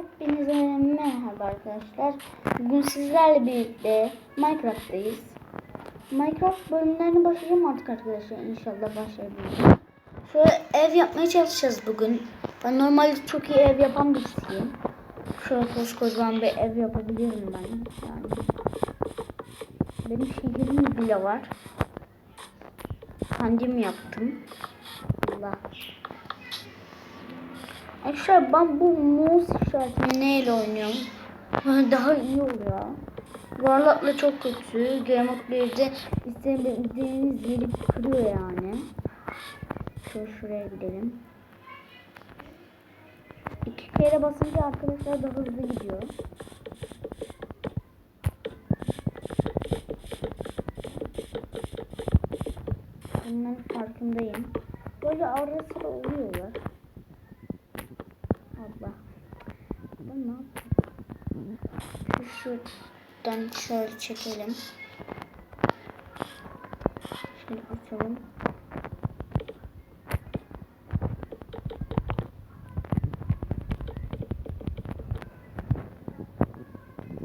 Hepinize merhaba arkadaşlar. Bugün sizlerle birlikte Minecraft'tayız. Minecraft bölümlerine başlayacağım artık arkadaşlar. İnşallah başlayabilirim. Şöyle ev yapmaya çalışacağız bugün. Ben normalde çok iyi ev yapan birisiyim. Şöyle koskocaman bir ev yapabiliyorum ben. Yani. Benim şehrim bile var. Kendim yaptım. Allah. Arkadaşlar ben bu mouse işaretini neyle oynuyorum? Daha iyi oluyor. Varlıkla çok kötü. Game of Thrones'de istemediğiniz yeri kırıyor yani. Şöyle şuraya gidelim. İki kere basınca arkadaşlar daha hızlı gidiyor. Bunların farkındayım. Böyle ara sıra oluyorlar. Allah. Ben ne yapayım? Şu şuradan şöyle çekelim. Şöyle açalım.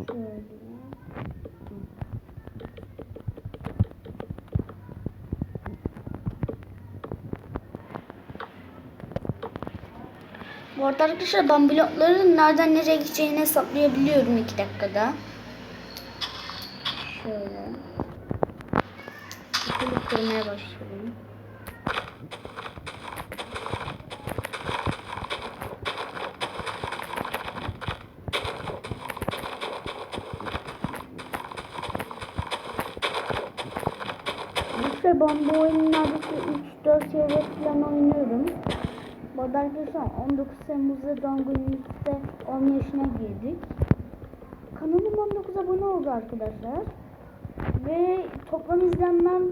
Şöyle. Bu arada arkadaşlar ben blokların nereden nereye gideceğini hesaplayabiliyorum 2 dakikada. Şöyle. Şöyle kırmaya başlayalım. İşte ben bu oyunu neredeyse 3-4 yıldır falan oynuyorum. Arada arkadaşlar 19 Temmuz'da doğum günümüzde 10 yaşına girdik. Kanalım 19 abone oldu arkadaşlar. Ve toplam izlenmem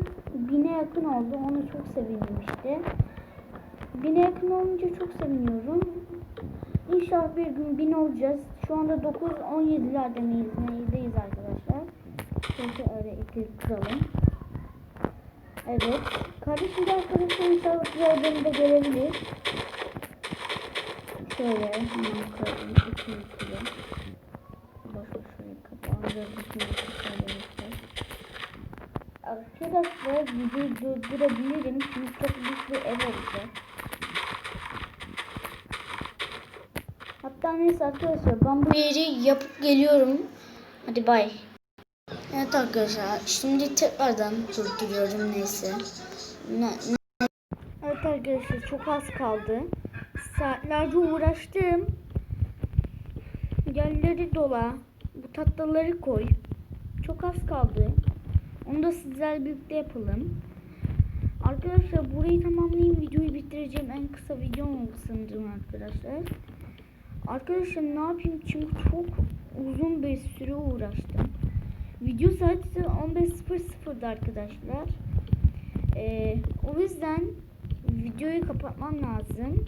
1000'e yakın oldu. Onu çok sevindim işte. 1000'e yakın olunca çok seviniyorum. İnşallah bir gün 1000 olacağız. Şu anda 9-17'lerde miyiz? Neyideyiz arkadaşlar? Şöyle öyle iki kıralım. Evet. Kardeşim de arkadaşlar inşallah beni de görebilir. Şöyle hemen koyalım. İkili. Boş boş şöyle kapağını Arkadaşlar videoyu durdurabilirim. Çünkü çok büyük bir ev olacak. Hatta neyse arkadaşlar ben bu yeri yapıp geliyorum. Hadi bay. Evet arkadaşlar şimdi tekrardan durduruyorum neyse. Ne, ne- Evet arkadaşlar çok az kaldı. Saatlerce uğraştım. Yerleri dola. Bu tatlıları koy. Çok az kaldı. Onu da sizlerle birlikte yapalım. Arkadaşlar burayı tamamlayayım. Videoyu bitireceğim. En kısa videom oldu sanırım arkadaşlar. Arkadaşlar ne yapayım? Çünkü çok uzun bir süre uğraştım. Video saati 15.00'da arkadaşlar. Ee, o yüzden videoyu kapatmam lazım.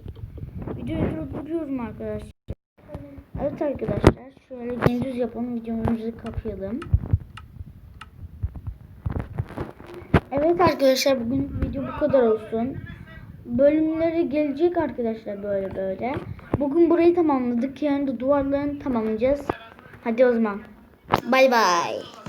Videoyu durduruyorum arkadaşlar. Evet arkadaşlar şöyle gündüz yapalım videomuzu kapayalım. Evet arkadaşlar bugün video bu kadar olsun. Bölümleri gelecek arkadaşlar böyle böyle. Bugün burayı tamamladık. Yarın da duvarlarını tamamlayacağız. Hadi o zaman. Bay bay.